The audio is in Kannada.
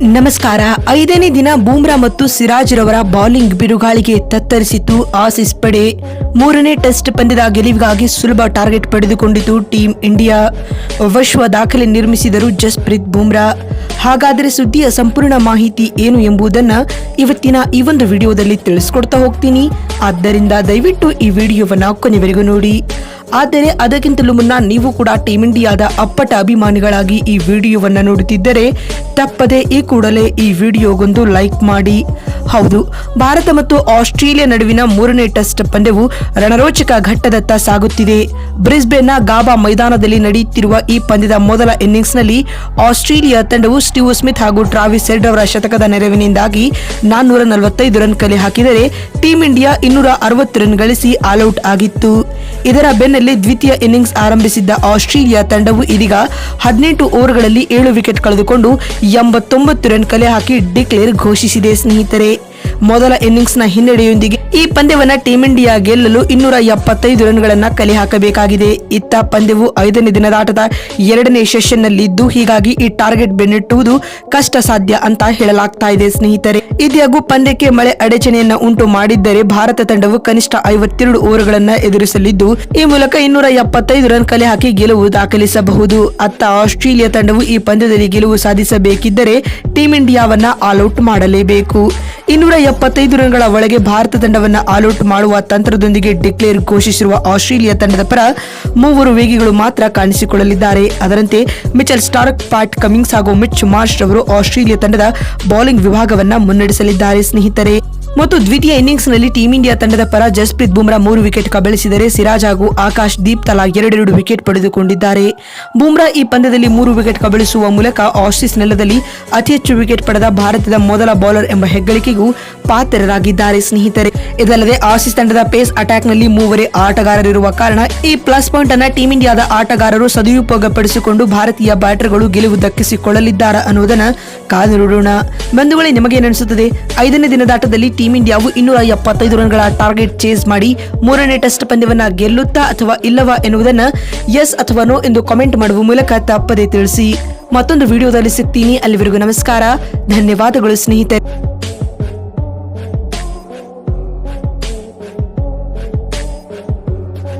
ನಮಸ್ಕಾರ. ಐದನೇ ದಿನ ಬೂಮ್ರಾ ಮತ್ತು ಸಿರಾಜ್ ರವರ ಬೌಲಿಂಗ್ ಬಿರುಗಾಳಿಗೆ ತತ್ತರಿಸಿತು ಆಸಿಸ್ ಪಡೆ. ಮೂರನೇ ಟೆಸ್ಟ್ ಪಂದ್ಯದ ಗೆಲುವಿಗಾಗಿ ಸುಲಭ ಟಾರ್ಗೆಟ್ ಪಡೆದುಕೊಂಡಿತು ಟೀಂ ಇಂಡಿಯಾ. ವಿಶ್ವ ದಾಖಲೆ ನಿರ್ಮಿಸಿದರು ಜಸ್ಪ್ರೀತ್ ಬೂಮ್ರಾ. ಹಾಗಾದರೆ ಸುದ್ದಿಯ ಸಂಪೂರ್ಣ ಮಾಹಿತಿ ಏನು ಎಂಬುದನ್ನು ಇವತ್ತಿನ ಈ ಒಂದು ವಿಡಿಯೋದಲ್ಲಿ ತಿಳಿಸ್ಕೊಡ್ತಾ ಹೋಗ್ತೀನಿ. ಆದ್ದರಿಂದ ದಯವಿಟ್ಟು ಈ ವಿಡಿಯೋವನ್ನು ಕೊನೆವರೆಗೂ ನೋಡಿ. ಆದರೆ ಅದಕ್ಕಿಂತಲೂ ಮುನ್ನ ನೀವು ಕೂಡ ಟೀಂ ಇಂಡಿಯಾದ ಅಪ್ಪಟ ಅಭಿಮಾನಿಗಳಾಗಿ ಈ ವಿಡಿಯೋವನ್ನು ನೋಡುತ್ತಿದ್ದರೆ ತಪ್ಪದೆ ಈ ಕೂಡಲೇ ಈ ವಿಡಿಯೋಗೊಂದು ಲೈಕ್ ಮಾಡಿ. ಹೌದು, ಭಾರತ ಮತ್ತು ಆಸ್ಟ್ರೇಲಿಯಾ ನಡುವಿನ ಮೂರನೇ ಟೆಸ್ಟ್ ಪಂದ್ಯವು ರಣರೋಚಕ ಘಟ್ಟದತ್ತ ಸಾಗುತ್ತಿದೆ. ಬ್ರಿಸ್ಬೇನ್ನ ಗಾಬಾ ಮೈದಾನದಲ್ಲಿ ನಡೆಯುತ್ತಿರುವ ಈ ಪಂದ್ಯದ ಮೊದಲ ಇನ್ನಿಂಗ್ಸ್ನಲ್ಲಿ ಆಸ್ಟ್ರೇಲಿಯಾ ತಂಡವು ಸ್ಟೀವ್ ಸ್ಮಿತ್ ಹಾಗೂ ಟ್ರಾವಿಸ್ ಹೆಡ್ ಅವರ ಶತಕದ ನೆರವಿನಿಂದಾಗಿ ನಾನ್ನೂರ ನಲವತ್ತೈದು ರನ್ ಕಲೆ ಹಾಕಿದರೆ ಟೀಂ ಇಂಡಿಯಾ ಇನ್ನೂರ ಅರವತ್ತು ರನ್ ಗಳಿಸಿ ಆಲ್ಔಟ್ ಆಗಿತ್ತು. ಇದರ ಬೆನ್ನಲ್ಲೇ ದ್ವಿತೀಯ ಇನ್ನಿಂಗ್ಸ್ ಆರಂಭಿಸಿದ್ದ ಆಸ್ಟ್ರೇಲಿಯಾ ತಂಡವು ಇದೀಗ ಹದಿನೆಂಟು ಓವರ್ಗಳಲ್ಲಿ ಏಳು ವಿಕೆಟ್ ಕಳೆದುಕೊಂಡು ಎಂಬತ್ತೊಂಬತ್ತು ರನ್ ಕಲೆ ಹಾಕಿ ಡಿಕ್ಲೇರ್ ಘೋಷಿಸಿದೆ ಸ್ನೇಹಿತರೆ. ಮೊದಲ ಇನ್ನಿಂಗ್ಸ್ನ ಹಿನ್ನಡೆಯೊಂದಿಗೆ ಈ ಪಂದ್ಯವನ್ನ ಟೀಂ ಇಂಡಿಯಾ ಗೆಲ್ಲಲು ಇನ್ನೂರ ಎಪ್ಪತ್ತೈದು ರನ್ಗಳನ್ನ ಕಲೆ ಹಾಕಬೇಕಾಗಿದೆ ಇತ್ತ ಪಂದ್ಯವು ಐದನೇ ದಿನದಾಟದ ಎರಡನೇ ಸೆಷನ್ನಲ್ಲಿದ್ದು ಹೀಗಾಗಿ ಈ ಟಾರ್ಗೆಟ್ ಬೆನ್ನಿಟ್ಟುವುದು ಕಷ್ಟ ಸಾಧ್ಯ ಅಂತ ಹೇಳಲಾಗ್ತಾ ಇದೆ ಸ್ನೇಹಿತರೆ. ಇದ್ಯಾಗೂ ಪಂದ್ಯಕ್ಕೆ ಮಳೆ ಅಡಚಣೆಯನ್ನ ಉಂಟು ಮಾಡಿದ್ದರೆ ಭಾರತ ತಂಡವು ಕನಿಷ್ಠ ಐವತ್ತೆರಡು ಓವರ್ಗಳನ್ನ ಎದುರಿಸಲಿದ್ದು, ಈ ಮೂಲಕ ಇನ್ನೂರ ಎಪ್ಪತ್ತೈದು ರನ್ ಕಲೆ ಹಾಕಿ ಗೆಲುವು ದಾಖಲಿಸಬಹುದು. ಅತ್ತ ಆಸ್ಟ್ರೇಲಿಯಾ ತಂಡವು ಈ ಪಂದ್ಯದಲ್ಲಿ ಗೆಲುವು ಸಾಧಿಸಬೇಕಿದ್ದರೆ ಟೀಂ ಇಂಡಿಯಾವನ್ನ ಆಲ್ಔಟ್ ಮಾಡಲೇಬೇಕು. ಇನ್ನೂರ ಎಪ್ಪತ್ತೈದು ರನ್ಗಳ ಒಳಗೆ ಭಾರತ ತಂಡವನ್ನ ಆಲೌಟ್ ಮಾಡುವ ತಂತ್ರದೊಂದಿಗೆ ಡಿಕ್ಲೇರ್ ಘೋಷಿಸಿರುವ ಆಸ್ಟ್ರೇಲಿಯಾ ತಂಡದ ಪರ ಮೂವರು ವೇಗಿಗಳು ಮಾತ್ರ ಕಾಣಿಸಿಕೊಳ್ಳಲಿದ್ದಾರೆ. ಅದರಂತೆ ಮಿಚೆಲ್ ಸ್ಟಾರ್ಕ್, ಪ್ಯಾಟ್ ಕಮಿಂಗ್ಸ್ ಹಾಗೂ ಮಿಚ್ ಮಾರ್ಷ್ ಅವರು ಆಸ್ಟ್ರೇಲಿಯಾ ತಂಡದ ಬೌಲಿಂಗ್ ವಿಭಾಗವನ್ನ ಮುನ್ನಡೆಸಲಿದ್ದಾರೆ. ಸ್ನೇಹಿತರೆ ಮತ್ತು ದ್ವಿತೀಯ ಇನ್ನಿಂಗ್ಸ್ನಲ್ಲಿ ಟೀಂ ಇಂಡಿಯಾ ತಂಡದ ಪರ ಜಸ್ಪ್ರೀತ್ ಬುಮ್ರಾ ಮೂರು ವಿಕೆಟ್ ಕಬಳಿಸಿದರೆ ಸಿರಾಜ್ ಹಾಗೂ ಆಕಾಶ್ ದೀಪ್ ತಲಾ ಎರಡೆರಡು ವಿಕೆಟ್ ಪಡೆದುಕೊಂಡಿದ್ದಾರೆ. ಬುಮ್ರಾ ಈ ಪಂದ್ಯದಲ್ಲಿ ಮೂರು ವಿಕೆಟ್ ಕಬಳಿಸುವ ಮೂಲಕ ಆಸ್ಟಿಸ್ ನೆಲದಲ್ಲಿ ಅತಿ ಹೆಚ್ಚು ವಿಕೆಟ್ ಪಡೆದ ಭಾರತದ ಮೊದಲ ಬೌಲರ್ ಎಂಬ ಹೆಗ್ಗಳಿಕೆಗೂ ಪಾತ್ರರಾಗಿದ್ದಾರೆ ಸ್ನೇಹಿತರೆ. ಇದಲ್ಲದೆ ಆಸಿಸ್ ತಂಡದ ಪೇಸ್ ಅಟ್ಯಾಕ್ನಲ್ಲಿ ಮೂವರೇ ಆಟಗಾರರಿರುವ ಕಾರಣ ಈ ಪ್ಲಸ್ ಪಾಯಿಂಟ್ ಅನ್ನ ಟೀಂ ಇಂಡಿಯಾದ ಆಟಗಾರರು ಸದುಪಯೋಗಪಡಿಸಿಕೊಂಡು ಭಾರತೀಯ ಬ್ಯಾಟರ್ಗಳು ಗೆಲುವು ದಕ್ಕಿಸಿಕೊಳ್ಳಲಿದ್ದಾರೆ ಅನ್ನೋದನ್ನ ಕಾದು ಬಂಧುಗಳೇ ನಿಮಗೇನನಿಸುತ್ತದೆ ಐದನೇ ದಿನದಾಟದಲ್ಲಿ ಟೀಂ ಇಂಡಿಯಾವು ಇನ್ನೂರ ಎಪ್ಪತ್ತೈದು ರನ್ಗಳ ಟಾರ್ಗೆಟ್ ಚೇಸ್ ಮಾಡಿ ಮೂರನೇ ಟೆಸ್ಟ್ ಪಂದ್ಯವನ್ನ ಗೆಲ್ಲುತ್ತಾ ಅಥವಾ ಇಲ್ಲವಾ ಎನ್ನುವುದನ್ನ ಎಸ್ ಅಥವಾ ನೋ ಎಂದು ಕಾಮೆಂಟ್ ಮಾಡುವ ಮೂಲಕ ತಪ್ಪದೆ ತಿಳಿಸಿ. ಮತ್ತೊಂದು ವಿಡಿಯೋದಲ್ಲಿ ಸಿಗ್ತೀನಿ. ಅಲ್ಲಿವರೆಗೂ ನಮಸ್ಕಾರ. ಧನ್ಯವಾದಗಳು ಸ್ನೇಹಿತರೆ.